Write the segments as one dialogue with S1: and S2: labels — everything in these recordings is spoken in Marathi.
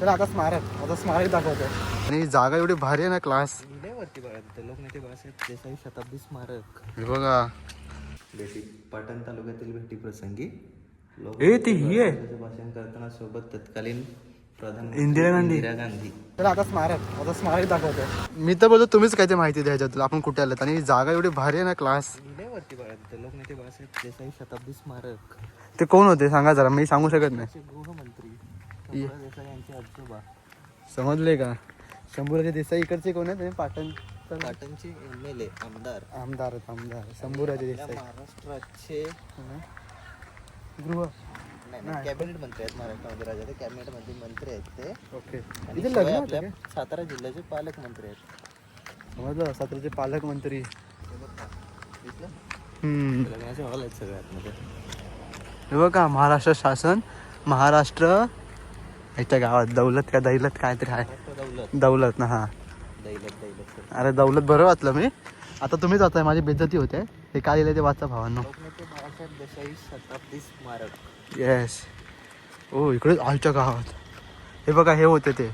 S1: चला आता स्मारक. आता स्मारक दाखवतो आणि जागा एवढी भारी आहे ना क्लास
S2: वरती बघा तिथे लोकनेते बाळासाहेब देसाई शताब्दी स्मारक.
S1: हे बघा.
S2: भेटी पाटण तालुक्यातील भेटी प्रसंगी
S1: ए, ती ही आहे.
S2: भाषण करताना सोबत तत्कालीन प्रधान
S1: इंदिरा गांधी.
S2: इंदिरा गांधी.
S1: चला आता स्मारक. आता स्मारक दाखवतो मी तर बोलतो तुम्हीच काय ते माहिती द्या ह्याच्यातून आपण कुठे आलात? आणि जागा एवढी भारी आहे ना क्लास
S2: वरती बघा तिथे लोकनेते बाळासाहेब देसाई शताब्दी स्मारक.
S1: ते कोण होते? सांगा जरा मी सांगू शकत नाही.
S2: गृहमंत्री शंभूराज देसाई यांचे आजोबा
S1: समजले का? शंभूराजे देसाई इकडचे कोण आहेत? पाटण
S2: पाटणचे एम एल ए आमदार.
S1: आमदार आमदार शंभूराजे देसाई.
S2: महाराष्ट्राचे
S1: गृह.
S2: नाही, कॅबिनेट मंत्री आहेत महाराष्ट्रामध्ये राज्यात कॅबिनेटमध्ये मंत्री आहेत ते.
S1: ओके. इथे लग्न
S2: आपल्या? सातारा जिल्ह्याचे पालकमंत्री आहेत.
S1: समजलं? सातारचे पालकमंत्री.
S2: लग्नाचे हॉल आहेत सगळ्यात मध्ये
S1: हे बघा महाराष्ट्र शासन महाराष्ट्र ह्याच्या गावात दौलत का दैलत काय तरी आहे.
S2: दौलत
S1: दौलत ना हा.
S2: दैलत दैलत
S1: अरे दौलत बरं वाचलं मी. आता तुम्हीच वाचाय माझी बेजती होते. हे काय लिहिलं ते वाचा भावांनो.
S2: शताब्दी स्मारक
S1: येस ओ इकडे आमच्या गावात. हे बघा हे होते ते.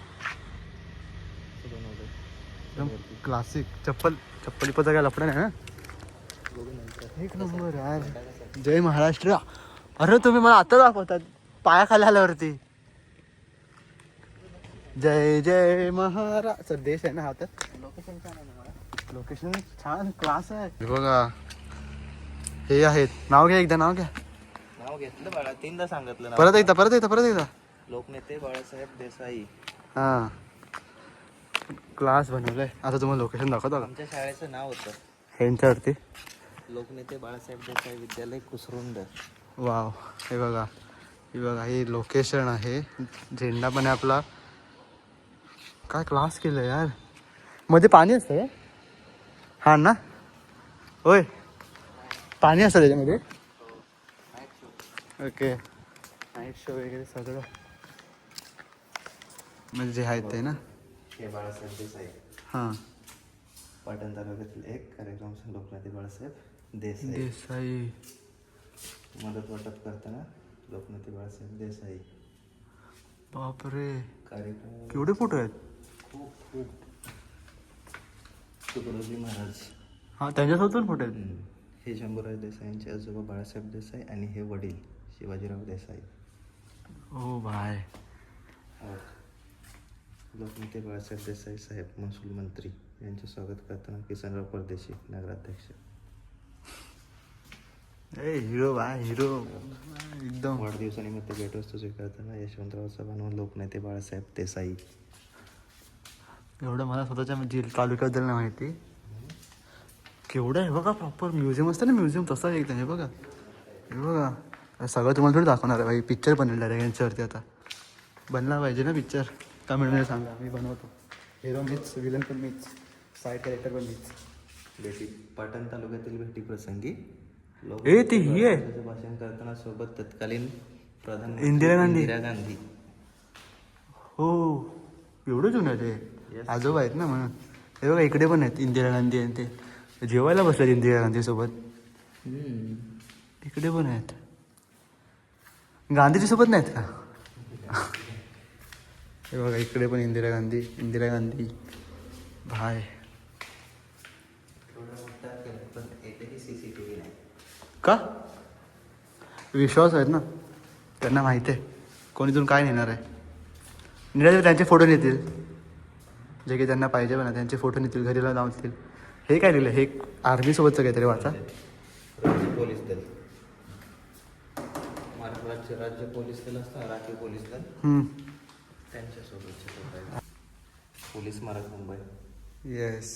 S1: एकदम क्लासिक चप्पल चप्पल पचा काय लफडा नाही ना एक नंबर यार. जय महाराष्ट्र. अरे तुम्ही मला आता दाखवतात. पायाखाली आल्यावरती. जय जय महाराज सर देश आहे ना हा तर?
S2: लोकेशन छान आहे ना
S1: लोकेशन छान क्लास आहे. बघा. हे आहेत. नाव घ्या एकदा नाव घ्या.
S2: नाव घेतलं बाळा तीनदा सांगितलं नाव.
S1: परत एकदा परत एकदा परत एकदा.
S2: लोकनेते बाळासाहेब देसाई.
S1: हा. क्लास बनवलंय. आता तुम्हाला लोकेशन दाखवतो का?
S2: आमच्या शाळेचं नाव होतं.
S1: ह्यांच्यावरती
S2: लोकनेते बाळासाहेब देसाई विद्यालय कुसरुंड
S1: वाव. हे बघा. हे बघा हे लोकेशन आहे. झेंडा पण आहे आपला. काय क्लास केलं यार? मध्ये पाणी असतं हा ना? होय. पाणी असतं त्याच्यामध्ये. ओके. नाईट शो वगैरे सगळं. म्हणजे जे आहेत ते ना?
S2: हे बाळासाहेब देसाई
S1: हां.
S2: पाटण तालुक्यातील एक कार्यक्रम लोकनेते बाळासाहेब देसाई.
S1: देसाई.
S2: मदत वाटप करताना लोकनेते बाळासाहेब देसाई.
S1: बापरे.
S2: कार्यक्रम
S1: केवढे फोटो आहेत?
S2: खूप खूप तुकडोजी महाराज.
S1: हां त्यांच्यासोबत पण फोटो आहेत.
S2: हे शंभूराज देसाईंचे आजोबा बाळासाहेब देसाई आणि हे वडील शिवाजीराव देसाई.
S1: ओ बाय
S2: लोकनेते बाळासाहेब देसाई साहेब महसूल मंत्री. यांचे स्वागत करताना किसनराव परदेशी नगराध्यक्ष.
S1: A hero by hero. एकदम.
S2: वाढदिवसानिमित्त भेटवस्तू स्वीकारताना यशवंतराव चव्हाण व लोकनेते बाळासाहेब देसाई.
S1: एवढं मला स्वतःच्या जिल तालुक्याबद्दल नाही माहिती. केवढं आहे बघा प्रॉपर म्युझियम असतं ना म्युझियम तसं आहे एकदम हे बघा. हे बघा. सगळं तुम्हाला थोडी दाखवणार आहे. भाई पिक्चर बनेल डायरेक्ट यांच्यावरती आता. बनला पाहिजे ना पिक्चर तामिळमध्ये सांगा. मी बनवतो. हिरो मीच विलन पण मीच साईड कॅरेक्टर पण मीच
S2: भेटी. पाटण तालुक्यातील भेटी प्रसंगी
S1: ए, ती ही आहे.
S2: भाषण करताना सोबत तत्कालीन प्रधान
S1: इंदिरा गांधी.
S2: इंदिरा गांधी.
S1: हो. एवढं जुनं आहे ते. आजोबा आहेत ना म्हणून. हे बघा इकडे पण आहेत इंदिरा गांधी आणि ते. जेवायला बसतात इंदिरा गांधी सोबत इकडे पण आहेत. गांधीजी सोबत नाहीत का? हे बघा इकडे पण इंदिरा गांधी इंदिरा गांधी. भाय का? विश्वास आहेत ना? त्यांना माहिती आहे. कोणीतून काय नेणार आहे? निराज त्यांचे फोटो नेतील. जे की त्यांना पाहिजे पण त्यांचे फोटो नेतील घरीला लावतील हे काय लिहिलं? हे आर्मीसोबतचं काहीतरी वाचा.
S2: राज्य पोलीस दल. महाराष्ट्र राज्य राज्य पोलीस दल असतं ना, राखीव पोलीस दल. त्यांच्यासोबतचे. पोलीस स्मारक मुंबई.
S1: येस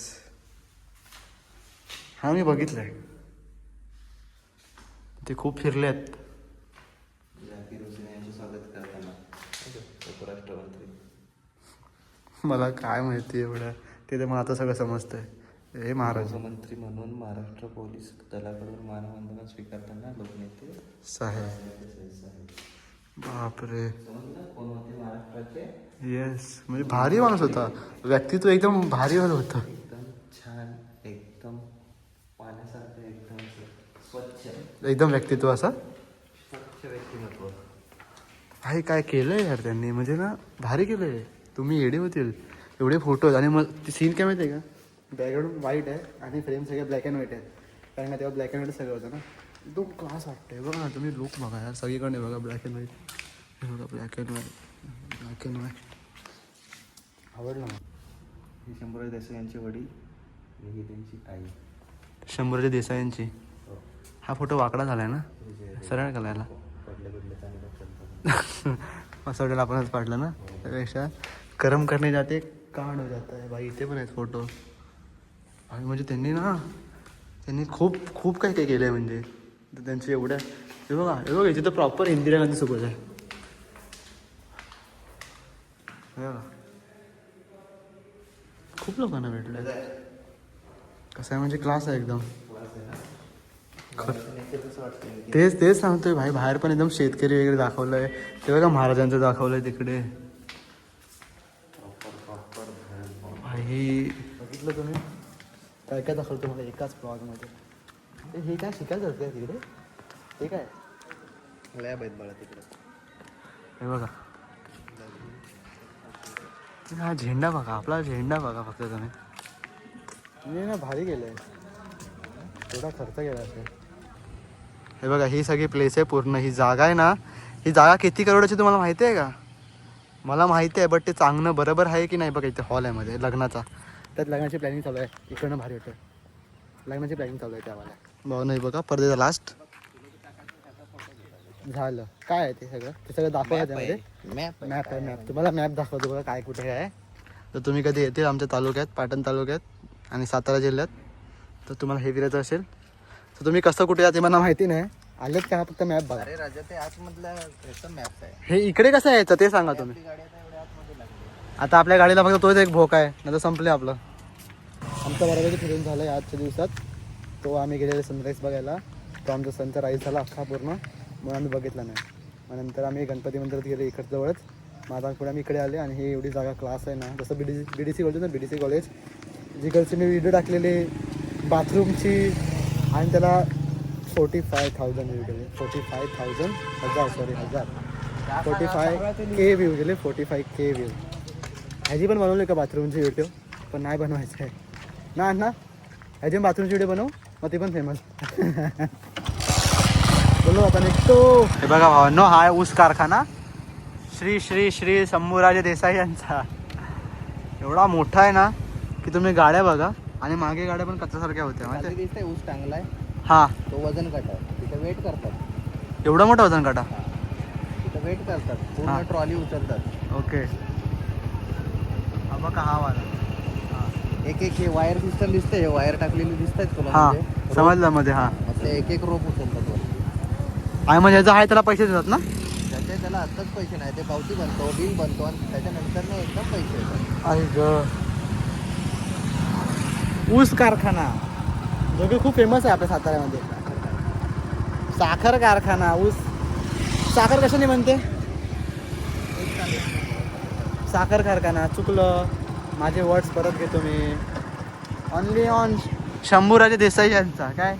S1: हा मी बघितलंय. ते खूप फिरले आहेत
S2: झाकीर हुसेन यांचे स्वागत करताना उपराष्ट्रमंत्री
S1: मला काय माहिती एवढं? ते तर मला आता सगळं समजतंय. हे महाराज.
S2: गृहमंत्री म्हणून महाराष्ट्र पोलीस दलाकडून मानवंदना स्वीकारताना लोकनेते
S1: साहेब. बापरे.
S2: समजलं कोण होते महाराष्ट्राचे
S1: येस म्हणजे भारी माणूस होता. व्यक्तित्व एकदम भारी होतं.
S2: एकदम छान एकदम पाण्यासारखं एकदम स्वच्छ.
S1: एकदम व्यक्तित्व असं?
S2: स्वच्छ व्यक्तिमत्व.
S1: भाई काय केलंय यार त्यांनी? म्हणजे ना भारी केलंय. तुम्ही येडे होतील. एवढे फोटोज आणि मग ती सीन काय माहिती आहे का? बॅकग्राऊंड व्हाईट आहे आणि फ्रेम सगळे ब्लॅक अँड व्हाईट आहेत. कारण का तेव्हा ब्लॅक अँड व्हाईट सगळं होतं ना. एकदम क्लास वाटतंय बघा ना तुम्ही. लुक बघा यार सगळीकडे बघा ब्लॅक अँड व्हाईट हे बघा black and white black and white आवडलं
S2: ही शंभूराज देसाई यांची वडील आणि ही त्यांची आई.
S1: शंभरच्या देसायांची
S2: हो.
S1: हा फोटो वाकडा झालाय ना?
S2: विजय
S1: सरळ घालायला असं वाटेल आपणच पाडलं ना? त्यापेक्षा करम करणे जाते कांड हो जाता है। भाई इथे पण आहेत फोटो। आणि म्हणजे त्यांनी ना त्यांनी खूप खूप काही काही केलं आहे म्हणजे। तर त्यांचे एवढ्या हे बघा हे बघा इथे तर प्रॉपर इंदिरा गांधी सोबत आहे. खूप लोकांना भेटलं कसं आहे म्हणजे क्लास आहे एकदम. तेच तेच सांगतोय भाई बाहेर पण एकदम शेतकरी वगैरे दाखवलंय. ते बघा महाराजांचं दाखवलंय तिकडे.
S2: प्रॉपर
S1: भाई बघितलं तुम्ही? काय काय दाखवतो मला एकाच ब्लॉगमध्ये हे काय शिकायचं काय तिकडे? ते काय?
S2: लॅब आहेत बाळा तिकडे.
S1: हे बघा. हा झेंडा बघा. आपला झेंडा बघा फक्त तुम्ही. तुम्ही ना भारी गेलंय थोडा खर्च केला असेल. हे बघा ही सगळी प्लेस आहे पूर्ण. ही जागा आहे ना ही जागा किती करोडाची तुम्हाला माहिती आहे का? मला माहिती आहे बट ते चांगलं बरोबर आहे की नाही बघा इथे हॉल आहे मध्ये लग्नाचा. त्यात लग्नाची प्लॅनिंग चालू आहे. इकडनं भारी होतं लग्नाची प्लॅनिंग चालू आहे त्यावाला भाऊ नाही बघा परदेचा लास्ट झालं. काय आहे ते सगळं? ते सगळं दाखवा त्यामध्ये?
S2: मॅप
S1: मॅप आहे. मॅप तुम्हाला मॅप दाखवतो बघा काय कुठे आहे. तर तुम्ही कधी येतील आमच्या तालुक्यात पाटण तालुक्यात आणि सातारा जिल्ह्यात. तर तुम्हाला हे फिरायचं असेल. तर तुम्ही कसं कुठे या ते मला माहिती नाही. आलेत का फक्त मॅप बघा?
S2: अरे राजा ते आतमधला ह्याचा मॅप आहे.
S1: हे इकडे कसं यायचं ते सांगा तुम्ही.
S2: आपली गाडी आता एवढ्या आतमध्ये लागली.
S1: आता आपल्या गाडीला फक्त तोच एक भोक आहे. नाही संपले आपलं. आमचं बरोबर फिरून झालं आहे आजच्या दिवसात तो आम्ही गेलेले सनराईज बघायला. तो आमचा सनचा राईज झाला अख्खा पूर्ण. म्हणून आम्ही बघितला नाही. मग नंतर आम्ही गणपती मंदिरात गेले इकडं जवळच. मग आता पुढे आम्ही इकडे आले आणि ही एवढी जागा क्लास आहे ना. जसं B D B D C college ना बी डी सी कॉलेज जिकडची मी व्हिडिओ टाकलेली बाथरूमची आणि त्याला फोर्टी फाय थाउजंड व्ह्यू गेले. फोर्टी फाय थाउजंड हजार सॉरी हजार. फोर्टी फाय के व्ह्यू गेले फोर्टी फाय के व्ह्यू ह्याची पण बनवली का बाथरूमची व्हिडिओ पण नाही बनवायचं. आहे ना ना ह्याची बाथरूमची व्हिडिओ बनवू मग ती पण फेमस बोलो आता निघतो हे बघा भावांनो हा आहे ऊस कारखाना. श्री श्री श्री शंभूराजे देसाई यांचा. एवढा मोठा आहे ना की तुम्ही गाड्या बघा. आणि मागे गाड्या पण कच्च्यासारख्या होत्या माहिती
S2: खाली दिसतंय ऊस
S1: हा.
S2: तो वजन काटा. तिथं वेट करतात.
S1: एवढा मोठा वजन काटा?
S2: तिथं वेट करतात.
S1: हा.
S2: पूर्ण ट्रॉली उचलतात.
S1: ओके. हा बघा हा वाला.
S2: एक एक हे वायर सिस्टम दिसते. वायर टाकलेली दिसत आहेत तुला
S1: हा.
S2: म्हणजे?
S1: समजलं मध्ये हा.
S2: मग ते एक एक रोप उचलतात वर
S1: आणि मग ह्याचा आहे त्याला पैसे देतात ना?
S2: त्याचे त्याला आत्ताच पैसे नाही. ते पावती बनतो बिल बनतो आणि त्याच्यानंतर एकदम पैसे येतात.
S1: ग. ऊस कारखाना. जो की खूप फेमस आहे आपल्या साताऱ्यामध्ये. साखर कारखाना ऊस. साखर कशाने म्हणते साखर कारखाना चुकलं. माझे वर्ड्स परत घेतो मी. ऑनली ऑन शंभूराजे देसाई यांचा काय?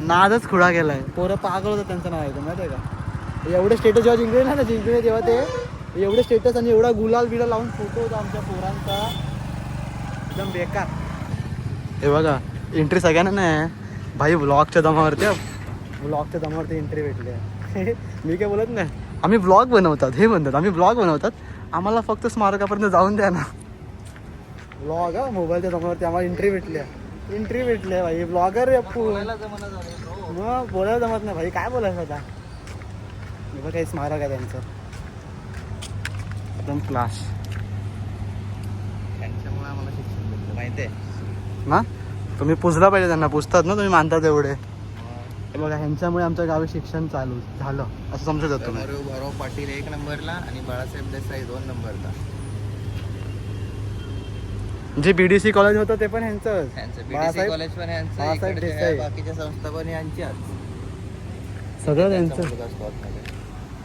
S1: नादच खुळा गेलाय. पोरं पागल होतं त्यांचं नाव ऐकून माहिती आहे का? एवढे स्टेटस जेव्हा जिंकले ना जिंकले तेव्हा ते एवढे स्टेटस आणि एवढा गुलाल बिलाल लावून फोटो होता आमच्या पोरांचा. एकदम बेकार. हे बघा एंट्री सगळ्यांना नाही भाई ब्लॉगच्या दमावरती ब्लॉगच्या दमावरती एंट्री भेटली मी काय बोलत नाही? आम्ही ब्लॉग बनवतात हे म्हणतात. आम्ही ब्लॉग बनवतात. आम्हाला फक्त स्मारकापर्यंत जाऊन द्या ना. ब्लॉग हा मोबाईलच्या दमावरती आम्हाला एंट्री भेटली एंट्री भेटली भाई. ब्लॉगर मग बोलायला जमत नाही भाई. काय बोलायचं आता? हे बघा हे स्मारक आहे त्यांचं. एकदम क्लास
S2: त्यांच्यामुळे आम्हाला शिक्षण भेटलं माहिती आहे
S1: ना? तुम्ही पुजला पाहिजे त्यांना पुजतात ना तुम्ही मानता तेवढे बघा ह्यांच्यामुळे आमच्या गावी शिक्षण चालू झालं असं समजत होतं
S2: भैरव पाटील एक नंबरला आणि बाळासाहेब देसाई दोन नंबरला.
S1: जे बी डी सी कॉलेज होतं ते पण ह्यांचं
S2: बीडीसी
S1: बाळासाहेब
S2: कॉलेज पण यांचं
S1: बाळासाहेब
S2: इकडचे
S1: देसाई.
S2: बाकीच्या संस्था पण यांच्याच
S1: सगळं
S2: त्यांचा.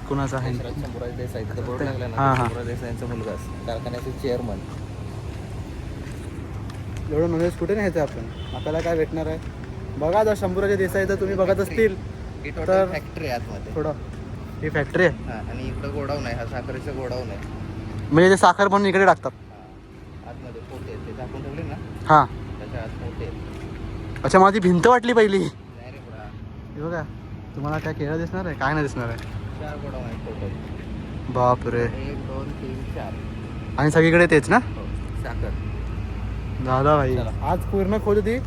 S1: कुणाचं आहे?
S2: देसाई. बोर्ड लागला ना देसाईंचा मुलगा. कारखान्याचे चेअरमन
S1: एवढं नॉलेज कुठे न्यायचं आपण? आपल्याला काय भेटणार आहे? बघा जर शंभूराजे देसाई तर तुम्ही बघत असतील. तर-
S2: फॅक्टरी आतमध्ये.
S1: थोडं. ही फॅक्टरी आहे.
S2: हा आणि इकडं गोडाऊन आहे. हा साखरेचं गोडाऊन आहे.
S1: म्हणजे ते साखर बनवून इकडे टाकतात.
S2: हा. आतमध्ये पोते आहेत. ते झाकून ठेवले ना?
S1: हां.
S2: त्याच्या आत पोते आहेत.
S1: अच्छा ती भिंत वाटली पहिली.
S2: नाही रे पुढा
S1: हे बघा तुम्हाला काय केळं दिसणार आहे? काय नाही दिसणार आहे?
S2: चार गोडाऊन आहेत टोटल
S1: बापरे.
S2: एक दोन तीन चार.
S1: आणि सगळीकडे तेच ना?
S2: हो साखर.
S1: झाला भाई.
S2: चला.
S1: आज पूर्ण खोज होती.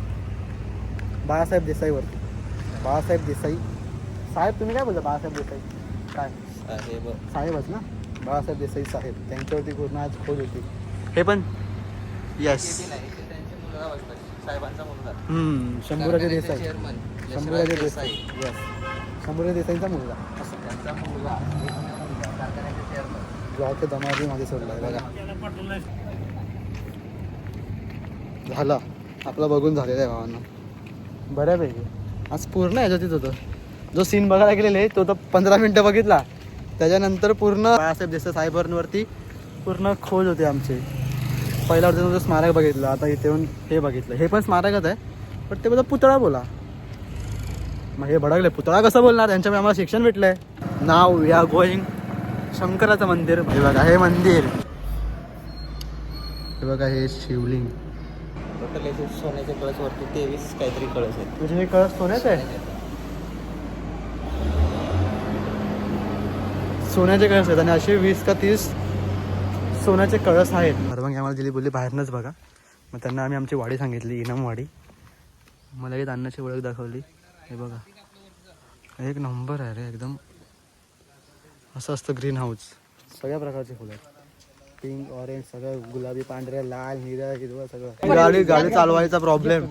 S1: बाळासाहेब देसाईवरती बाळासाहेब देसाई. साहेब तुम्ही काय बोलता? बाळासाहेब देसाई. काय?
S2: बघ
S1: साहेबच ना? बाळासाहेब देसाई साहेब. त्यांच्यावरती पूर्ण आज खोज होती. हे पण? येस
S2: साहेबांचा मुलगा.
S1: शंभूराजे देसाई.
S2: चेअरमन
S1: शंभूराजे देसाई. येस शंभूराजे देसाईंचा मुलगा. असं
S2: त्यांचा मुलगा. कारखान्याचे चेअरमन
S1: जॉबच्या दमावली मागे सोडला बघा. झालं. आपलं बघून झालेलं आहे भावांना. बऱ्यापैकी. आज पूर्ण ह्याच्यातच होतं जो सीन बघायला गेलेले तो तर पंधरा मिनटं बघितला. त्याच्यानंतर पूर्ण बाळासाहेब देसाई साहेबांवरती पूर्ण खोज होते आमचे. वरती तुझं स्मारक बघितलं आता इथे येऊन हे बघितलं. हे पण स्मारकच आहे पण ते बघा पुतळा बोला. मग हे भडकले पुतळा कसं बोलणार? त्यांच्यामुळे आम्हाला शिक्षण भेटलंय. नाव वी आर गोईंग शंकराचं मंदिर. हे बघा हे मंदिर. हे बघा हे शिवलिंग.
S2: याचे सोन्याचे कळस वरती तेवीस काहीतरी कळस आहेत.
S1: म्हणजे हे कळस सोन्याचं आहे सोन्याचे कळस आहेत आणि असे वीस का तीस सोन्याचे कळस आहेत. परवानगी आम्हाला दिली बोलली बाहेरनंच बघा. मग त्यांना आम्ही आमची वाडी सांगितली इनाम वाडी. मला एक अन्नाची ओळख दाखवली. हे बघा. एक नंबर आहे रे एकदम असं असतं ग्रीन हाऊस सगळ्या प्रकारचे फुलं आहेत. पिंक ऑरेंज सगळं गुलाबी पांढऱ्या लाल निळ्या हिरवा सगळं. गाडी गाडी चालवायचा प्रॉब्लेम